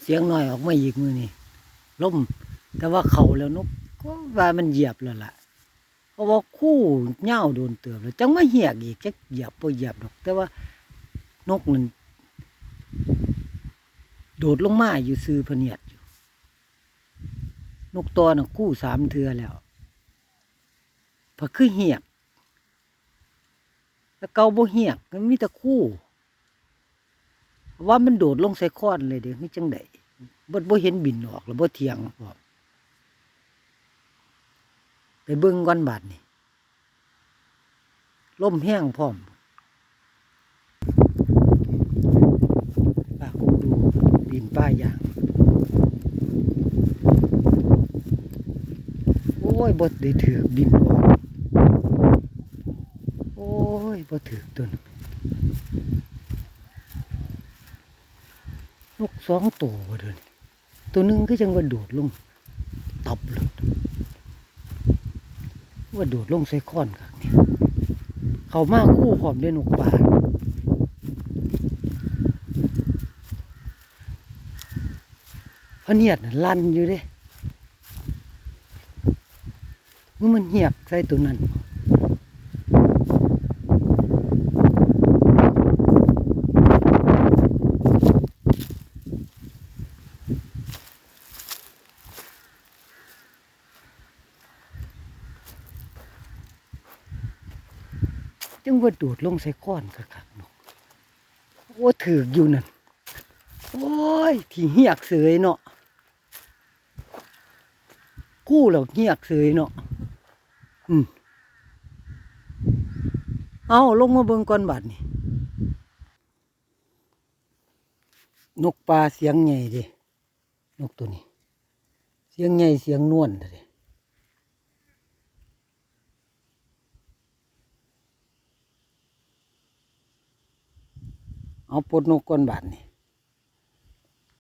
เสียงน้อยออกมาอีกมือนี่ล่มแต่ว่าเขาแล้วนกก็ว่ามันเหยียบแล้วล่ะเพราะว่าคู่เหย้าโดนเติบแล้วจังมาเหียกอีกจักเหยียบบ่เหยียบดอก แต่ว่านกมันโดดลงมาอยู่ซื้อพเนียดอยู่ นกตัวน่ะคู่สามเทือแล้วพอคือเหียกแล้วเกาบ่เหียกมันมีแต่คู่ ว่ามันโดดลงใส่ค้อนเลยเด้นี่จังไดบ่บ่เห็นบินออกแล้วบ่เถียงพร้อมไปเบิ่งก่อนบาดนี่ลมแห้งพร้อมป้าคงดูปีนป้ายอย่าง โอ้ยบ่ได้ถือบินออกโอ้ยบ่ถือกต้น นกสองตัวเดินตัวหนึงก็จังว่าโดดลงตบเลยว่าโดดลงใส่ค้อนครันเขามาคู่พร้อมด้วยนกป่าพะเนียดลั่นอยู่เด้ว่ามันเหียบใส่ตัวนั้น จังว่าโดดลงใส่ค้อนคักๆเนาะโอ้ถืออยู่นั่นโอ้ยที่เหียกเสยเนาะกู้แล้วเหียกเสยเนาะอืมเอาลงมาเบิ่งก่อนบัดนี่นกปลาเสียงใหญ่ดินกตัวนี้ เสียงใหญ่เสียงนวลเด้ เอาปลดนกก้นบาทนี่